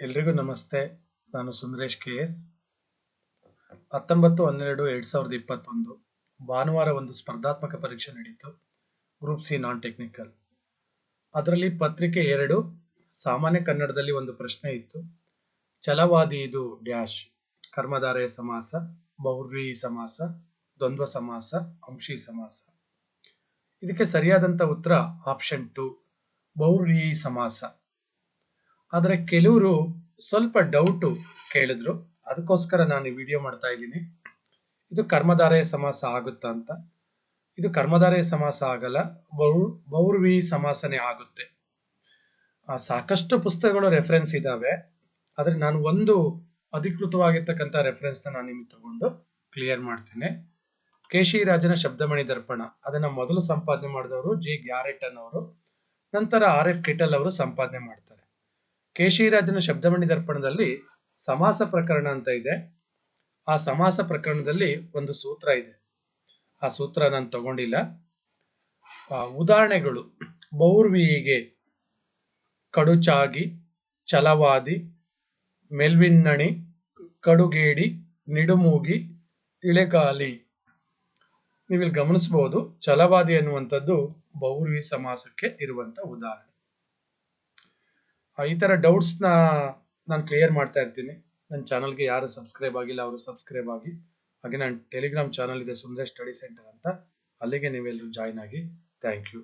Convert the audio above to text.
ಎಲ್ರಿಗೂ ನಮಸ್ತೆ. ನಾನು ಸುಂದರೇಶ್ ಕೆ ಎಸ್. ಹತ್ತೊಂಬತ್ತು ಹನ್ನೆರಡು ಎರಡು ಸಾವಿರದ ಇಪ್ಪತ್ತೊಂದು ಭಾನುವಾರ ಒಂದು ಸ್ಪರ್ಧಾತ್ಮಕ ಪರೀಕ್ಷೆ ನಡೀತು. ಗ್ರೂಪ್ ಸಿ ನಾನ್ ಟೆಕ್ನಿಕಲ್ ಅದರಲ್ಲಿ ಪತ್ರಿಕೆ ಎರಡು, ಸಾಮಾನ್ಯ ಕನ್ನಡದಲ್ಲಿ ಒಂದು ಪ್ರಶ್ನೆ ಇತ್ತು. ಛಲವಾದಿ ಇದು ಡ್ಯಾಶ್, ಕರ್ಮಧಾರಯ ಸಮಾಸ ಬಹುರ್ವಿ ಸಮಾಸ, ದ್ವಂದ್ವ ಸಮಾಸ, ಅಂಶಿ ಸಮಾಸ. ಇದಕ್ಕೆ ಸರಿಯಾದಂಥ ಉತ್ತರ ಆಪ್ಷನ್ ಟು ಬಹುರ್ವಿ ಸಮಾಸ. ಆದರೆ ಕೆಲವರು ಸ್ವಲ್ಪ ಡೌಟು ಕೇಳಿದ್ರು. ಅದಕ್ಕೋಸ್ಕರ ನಾನು ಈ ವಿಡಿಯೋ ಮಾಡ್ತಾ ಇದ್ದೀನಿ. ಇದು ಕರ್ಮಧಾರಯ ಸಮಾಸ ಆಗುತ್ತಾ ಅಂತ. ಇದು ಕರ್ಮಧಾರಯ ಸಮಾಸ ಆಗಲ್ಲ ಬೌರ್ ಬೌರ್ವಿ ಸಮಾಸನೆ ಆಗುತ್ತೆ. ಸಾಕಷ್ಟು ಪುಸ್ತಕಗಳು ರೆಫರೆನ್ಸ್ ಇದ್ದಾವೆ ಆದರೆ ನಾನು ಒಂದು ಅಧಿಕೃತವಾಗಿರ್ತಕ್ಕಂಥ ರೆಫರೆನ್ಸ್ನ ನಾನು ನಿಮಗೆ ತಗೊಂಡು ಕ್ಲಿಯರ್ ಮಾಡ್ತೇನೆ. ಕೇಶಿ ರಾಜನ ಶಬ್ದಮಣಿ ದರ್ಪಣ. ಅದನ್ನ ಮೊದಲು ಸಂಪಾದನೆ ಮಾಡಿದವರು ಜಿ. ಗ್ಯಾರೆಟನ್ ಅವರು ನಂತರ ಆರ್. ಎಫ್. ಕಿಟಲ್ ಅವರು ಸಂಪಾದನೆ ಮಾಡ್ತಾರೆ. ಕೇಶಿರಾಜನ ಶಬ್ದಮಣಿ ದರ್ಪಣದಲ್ಲಿ ಸಮಾಸ ಪ್ರಕರಣ ಅಂತ ಇದೆ. ಆ ಸಮಾಸ ಪ್ರಕರಣದಲ್ಲಿ ಒಂದು ಸೂತ್ರ ಇದೆ. ಆ ಸೂತ್ರ ನಾನು ತಗೊಂಡಿಲ್ಲ. ಉದಾಹರಣೆಗಳು. ಬೌರ್ವಿಗೆ ಕಡುಚಾಗಿ, ಛಲವಾದಿ, ಮೆಲ್ವಿನ್ನಣಿ, ಕಡುಗೇಡಿ, ನಿಡುಮೂಗಿ ಇಳೆಗಾಲಿ ನೀವಿಲ್ಲಿ ಗಮನಿಸಬಹುದು ಛಲವಾದಿ ಅನ್ನುವಂಥದ್ದು ಬೌರ್ವಿ ಸಮಾಸಕ್ಕೆ ಇರುವಂತ ಉದಾಹರಣೆ. ಈ ತರ ಡೌಟ್ಸ್ನ ನಾನು ಕ್ಲಿಯರ್ ಮಾಡ್ತಾ ಇರ್ತೀನಿ. ನನ್ನ ಚಾನಲ್ಗೆ ಯಾರು ಸಬ್ಸ್ಕ್ರೈಬ್ ಆಗಿಲ್ಲ, ಅವರು ಸಬ್ಸ್ಕ್ರೈಬ್ ಆಗಿ. ಹಾಗೆ ನನ್ನ ಟೆಲಿಗ್ರಾಮ್ ಚಾನಲ್ ಇದೆ ಸುಂದರ್ ಸ್ಟಡಿ ಸೆಂಟರ್ ಅಂತ. ಅಲ್ಲಿಗೆ ನೀವೆಲ್ಲರೂ ಜಾಯ್ನ್ ಆಗಿ. Thank you